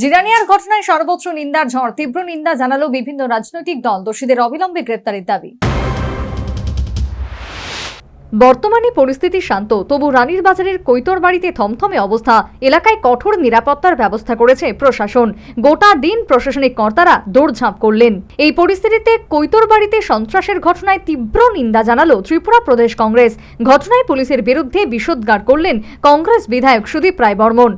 জিরানিয়ার ঘটনায় সর্বোচ্চ নিন্দার ঝড়। তীব্র নিন্দা জানালো বিভিন্ন রাজনৈতিক দল। দোষীদের অবিলম্বে গ্রেপ্তারের দাবি। বর্তমানে পরিস্থিতি শান্ত। তবু রানীর বাজারের কৈতর বাড়িতে থমথমে অবস্থা। এলাকায় কঠোর নিরাপত্তার ব্যবস্থা করেছে প্রশাসন। গোটা দিন প্রশাসনিক কর্তারা দৌড়ঝাঁপ করলেন। এই পরিস্থিতিতে কৈতর বাড়িতে সন্ত্রাসের ঘটনায় তীব্র নিন্দা জানালো ত্রিপুরা প্রদেশ কংগ্রেস। ঘটনায় পুলিশের বিরুদ্ধে বিষোদ্গার করলেন কংগ্রেস বিধায়ক সুদীপ রায় বর্মন।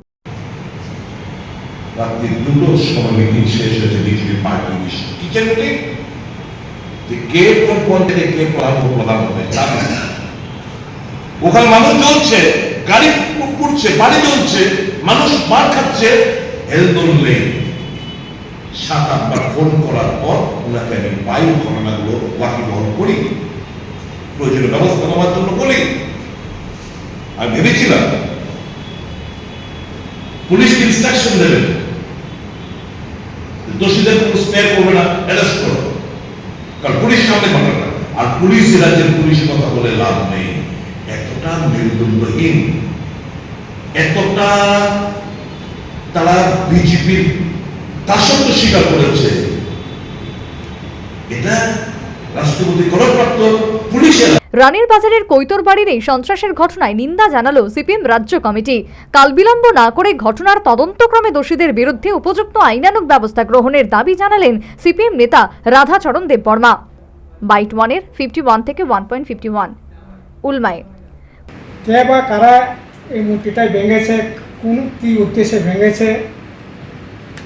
রাত্রি দুটোর সময় মিটিং শেষ হয়েছে, বিজেপি পার্টি কিচেন মিটিং? কে কোন পঞ্চায়েতে কে প্রধান প্রধান হবে ওখানে মানুষ জ্বলছে, গাড়ি পুড়ছে, বাড়ি জ্বলছে, মানুষ মার খাচ্ছে। হেলদোল নেই সাত আটবার ফোন করার পর ওনাকে আমি বায়ু ঘটনাগুলো ওয়াকিবহল করি, প্রয়োজনীয় ব্যবস্থা নেওয়ার জন্য বলি। আমি ভেবেছিলাম, পুলিশ ইনস্ট্রাকশন দেবেন। দোষীদের কোনো স্পেয়ার করবে না অ্যারেস্ট করো কারণ পুলিশ সামনে ঘটনা আর পুলিশ রাজ্যের পুলিশের কথা বলে লাভ নেই। এতটা মেরুদণ্ডহীন এতটা তারা বিজেপির দাসত্ব স্বীকার করেছে। এটা রাষ্ট্রপতি করপ্রাপ্ত পুলিশের রানীর বাজারের কৈতর বাড়ির এই সন্ত্রাসের ঘটনায় নিন্দা জানালো সিপিএম রাজ্য কমিটি। কাল বিলম্ব না করে ঘটনার তদন্তক্রমে দোষীদের বিরুদ্ধে উপযুক্ত আইনানুক ব্যবস্থা গ্রহণের দাবি জানালেন সিপিএম নেতা রাধাচরণ দেববর্মা। বাইট ওয়ানের ফিফটি ওয়ান থেকে ওয়ান পয়েন্ট ফিফটি ওয়ান। উলমায়। কে বা কারা এই মূর্তিটা ভেঙেছে, কোন কী উদ্দেশ্যে ভেঙেছে,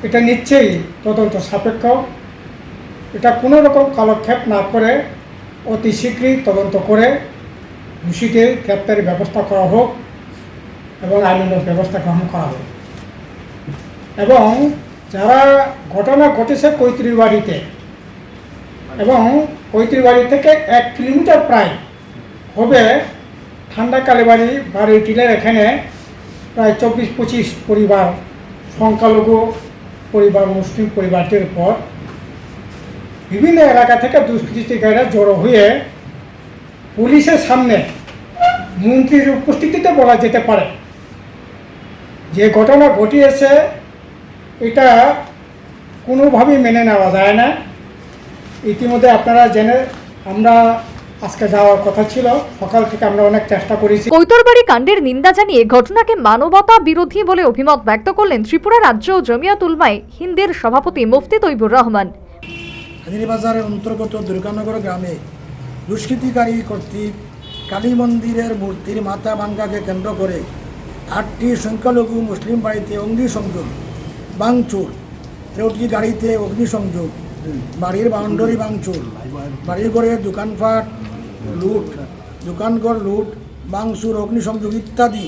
এটা নিশ্চয়ই তদন্ত সাপেক্ষ। এটা কোনো রকম কালক্ষেপ না করে অতি শীঘ্রই তদন্ত করে দোষীদের গ্রেপ্তারের ব্যবস্থা করা হোক এবং আইনানুগ ব্যবস্থা গ্রহণ করা হোক। এবং যারা ঘটনা ঘটেছে কৈত্রী বাড়িতে এবং কৈত্রী বাড়ি থেকে এক কিলোমিটার প্রায় হবে ঠান্ডা কালীবাড়ি বাড়ি টিলের এখানে প্রায় চব্বিশ পঁচিশ পরিবার সংখ্যালঘু পরিবার, মুসলিম পরিবারটির উপর বিভিন্ন এলাকা থেকে দুষ্কৃতিকারীরা জড়ো হয়ে পুলিশের সামনে মন্ত্রীর উপস্থিতিতে বলা যেতে পারে। যে ঘটনা ঘটিয়েছে, এটা কোনোভাবেই মেনে নেওয়া যায় না। ইতিমধ্যে আপনারা জেনে আমরা আজকে যাওয়ার কথা ছিল। সকাল থেকে আমরা অনেক চেষ্টা করেছি। কৈতরবাড়ি কাণ্ডের নিন্দা জানিয়ে ঘটনাকে মানবতা বিরোধী বলে অভিমত ব্যক্ত করলেন ত্রিপুরা রাজ্য জমিয়াত উলমায় হিন্দের সভাপতি মুফতি তৈবুর রহমান। হাজিরবাজারের অন্তর্গত দুর্গানগর গ্রামে দুষ্কৃতিকারী কর্তৃক কালী মন্দিরের মূর্তির মাথা ভাঙ্গাকে কেন্দ্র করে আটটি সংখ্যালঘু মুসলিম বাড়িতে অগ্নিসংযোগ বাংচুর তেরোটি গাড়িতে অগ্নিসংযোগ বাড়ির বাউন্ডারি বাংচুর বাড়ির ঘরে দোকানপাট লুট দোকানঘর লুট বাংচুর অগ্নিসংযোগ ইত্যাদি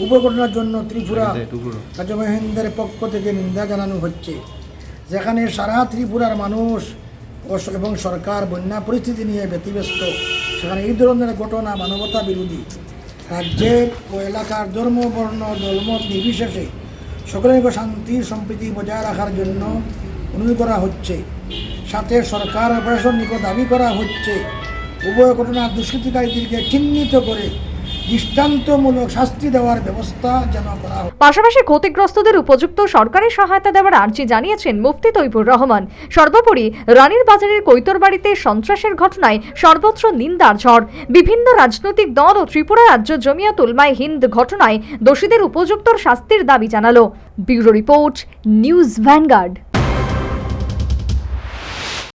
উপঘটনার জন্য ত্রিপুরা রাজ্য মহিন্দের পক্ষ থেকে নিন্দা জানানো হচ্ছে। যেখানে সারা ত্রিপুরার মানুষ এবং সরকার বন্যা পরিস্থিতি নিয়ে ব্যতিব্যস্ত। সেখানে এই ধরনের ঘটনা মানবতা বিরোধী। রাজ্যের ও এলাকার ধর্ম, বর্ণ দলমত নির্বিশেষে সকলের শান্তি, সম্প্রীতি বজায় রাখার জন্য অনুরোধ করা হচ্ছে। সাথে সরকার প্রশাসন নিকট দাবি করা হচ্ছে, উভয় ঘটনার দুষ্কৃতিকারীদেরকে চিহ্নিত করে দৃষ্টান্তমূলক শাস্তি দেওয়ার ব্যবস্থা যেন করা হয় পাশাপাশি ক্ষতিগ্রস্তদের উপযুক্ত সরকারি সহায়তা দেওয়ার আর্জি জানিয়েছেন মুফতি তৈবুর রহমান। সর্বোপরি রানীর বাজারের কৈতরবাড়িতে সন্ত্রাসের ঘটনায় সর্বত্র নিন্দার ঝড়। বিভিন্ন রাজনৈতিক দল ও ত্রিপুরা রাজ্য জমিয়ত উলমায় হিন্দ ঘটনায় দোষীদের উপযুক্ত শাস্তির দাবি জানালো। Bureau report, news Vanguard.